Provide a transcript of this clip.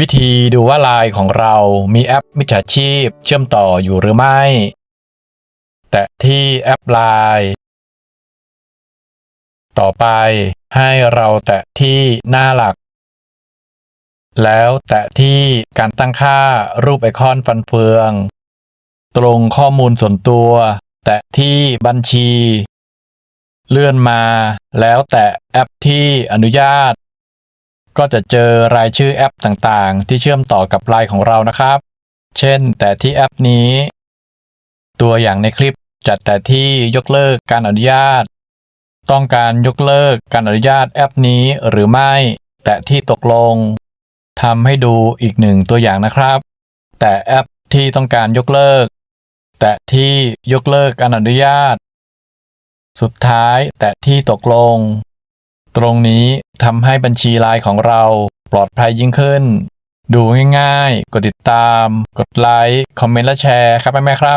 วิธีดูว่าไลน์ของเรามีแอปมิจฉาชีพเชื่อมต่ออยู่หรือไม่ แตะที่แอปไลน์ต่อไปให้เราแตะที่หน้าหลัก แล้วแตะที่การตั้งค่ารูปไอคอนฟันเฟือง ตรงข้อมูลส่วนตัว แตะที่บัญชี เลื่อนมาแล้วแตะแอปที่อนุญาต ก็จะเจอรายชื่อแอปต่างๆ ที่เชื่อมต่อกับไลน์ของเรานะครับ เช่น แต่ที่แอปนี้ ตัวอย่างในคลิปจัดแต่ที่ยกเลิกการอนุญาต ต้องการยกเลิกการอนุญาตแอปนี้หรือไม่ แตะที่ตกลงทำให้ดูอีกหนึ่งตัวอย่างนะครับ แต่แอปที่ต้องการยกเลิก แตะที่ยกเลิกการอนุญาต สุดท้ายแตะที่ตกลง ตรงนี้ทำให้บัญชีไลน์ของเราปลอดภัยยิ่งขึ้น ดูง่ายๆ กดติดตาม กดไลค์ คอมเมนต์และแชร์ครับแม่ๆครับ